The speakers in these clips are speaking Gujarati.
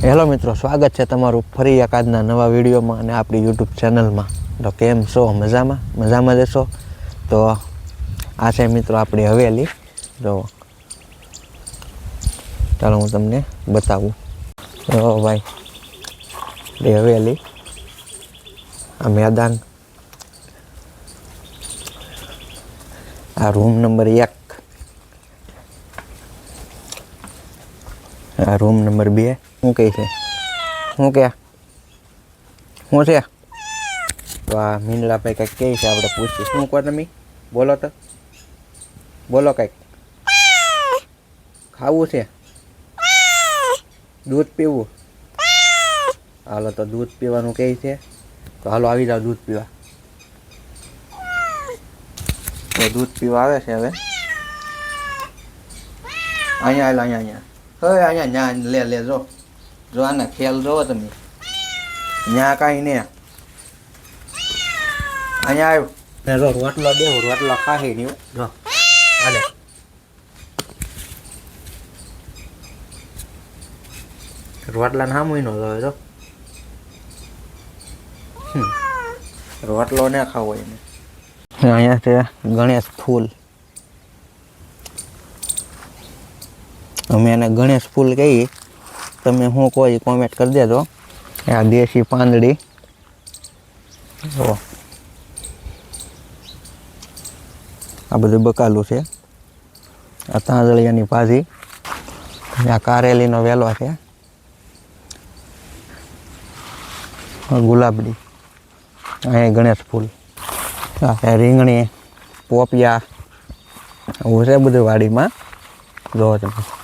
હેલો મિત્રો, સ્વાગત છે તમારું ફરી એક આજના નવા વિડીયોમાં અને આપણી યુટ્યુબ ચેનલમાં. તો કેમ છો? મજામાં? મજામાં જશો તો આ છે મિત્રો આપણી હવેલી. જો ચાલો હું તમને બતાવું. તો ભાઈ, આપણી હવેલી, આ મેદાન. આ રૂમ નંબર એક આ રૂમ નંબર બે. શું કહે છે? શું કે શું છે? તો આ મીનલાભાઈ કંઈક કહે છે, આપણે પૂછીએ. શું કહો તમે? બોલો તો. બોલો કંઈક. ખાવું છે? દૂધ પીવું? હાલો તો દૂધ પીવાનું કહે છે. તો હાલો આવી જાઓ દૂધ પીવા. તો દૂધ પીવા આવે છે હવે. અહીંયા હાલ, અહીંયા અહીંયા. હવે અહીંયા ન્યા લે લે જો જો આના ખેલ જોવો તમે ન્યા કાંઈ ને અહીંયા આવ્યો ને જો રોટલો દેવો રોટલો ખાહી નહીં જો હાલે રોટલા ના મૂઈનો જો જો હમ. રોટલો ને ખાવો એને અહીંયા છે ગણેશ ફૂલ અમે એને ગણેશ ફૂલ કહીએ. તમે કહો એ કોમેન્ટ કરી દેજો. આ દેશી પાંદડી. આ બધું બકાલું છે. આ તાંદળિયાની ભાજી. આ કારેલીનો વેલો છે. ગુલાબડી અહીંયા ગણેશ ફૂલ. રીંગણી, પોપિયા. એવું છે બધું વાડીમાં. જોવો તમે.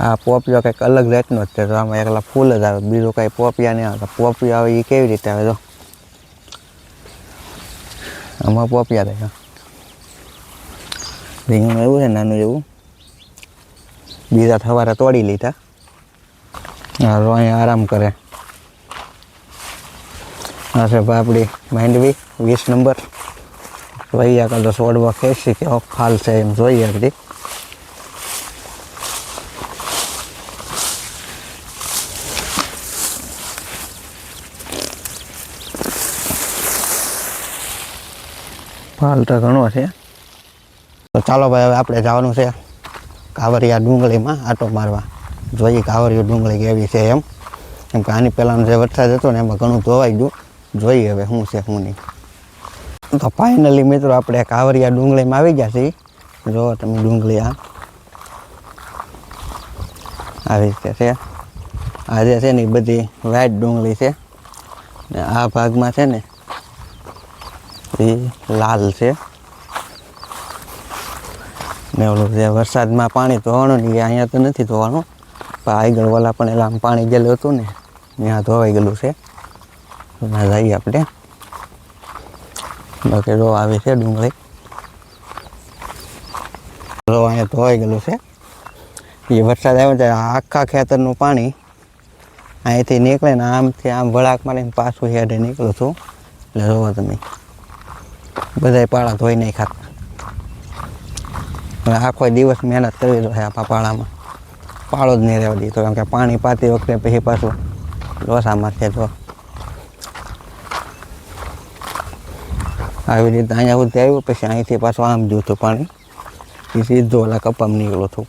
આ પોપિયો કંઈક અલગ જાતનો જ છે. તો આમાં એકલા ફૂલ જ આવે. બીજું કાંઈ પોપિયા નહીં આવે. પોપિયા આવે એ કેવી રીતે આવે? તો આમાં પોપિયા રહે રીંગણું એવું છે, નાનું એવું. બીજા સવારે તોડી લીધા. અહીંયા આરામ કરે. આ છે પાપડી માંડવી, વીસ નંબર. જોઈએ આગળ તો છોડવા ખેંચી કે ફાલ છે એમ જોઈએ આગળ તો ઘણો છે. તો ચાલો ભાઈ, હવે આપણે જવાનું છે કાવરિયા ડુંગળીમાં આટો મારવા. જોઈએ કાવરિયા ડુંગળી કેવી છે એમ. કેમ કે આની પહેલાંનો જે વરસાદ હતો ને, એમાં ઘણું ધોવાઈ ગયું. જોઈએ હવે શું છે શું નહીં. તો ફાઇનલી મિત્રો, આપણે કાવરિયા ડુંગળીમાં આવી ગયા છીએ. જો તમે ડુંગળી આ આવી રીતે છે. આ જે છે ને, એ બધી વ્હાઈટ ડુંગળી છે. ને આ ભાગમાં છે ને એ લાલ છે. ને ઓલું જે વરસાદમાં પાણી ધોવાનું ને અહીંયા તો નથી ધોવાનું. પણ આગળ ઓલા પણ એલા પાણી ગયેલું હતું ને, ત્યાં ધોવાઈ ગયેલું છે. ત્યાં જઈએ આપણે. બાકી રો આવી છે ડુંગળી. રો અહીંયા ધોવાઈ ગયેલું છે. એ વરસાદ આવ્યો ત્યારે આખા ખેતરનું પાણી અહીંથી નીકળે ને આમથી આમ વળાક મારીને પાછું હેડે નીકળું છું. એટલે જોવો તમે. બધાય પાળા ધોઈ નહીં ખાતા આખો દિવસ મહેનત કરવી જોઈએ આપણા પાળામાં. પાળો જ નહીં રહેવા દીધો કેમ કે પાણી પાતી વખતે પછી પાછું લોસામાં છે તો. આવી રીતે અહીંયા સુધી આવ્યું, પછી અહીંથી પાછું આમ જોતું પાણી. સીધો ઓલા કપામાં નીકળું છું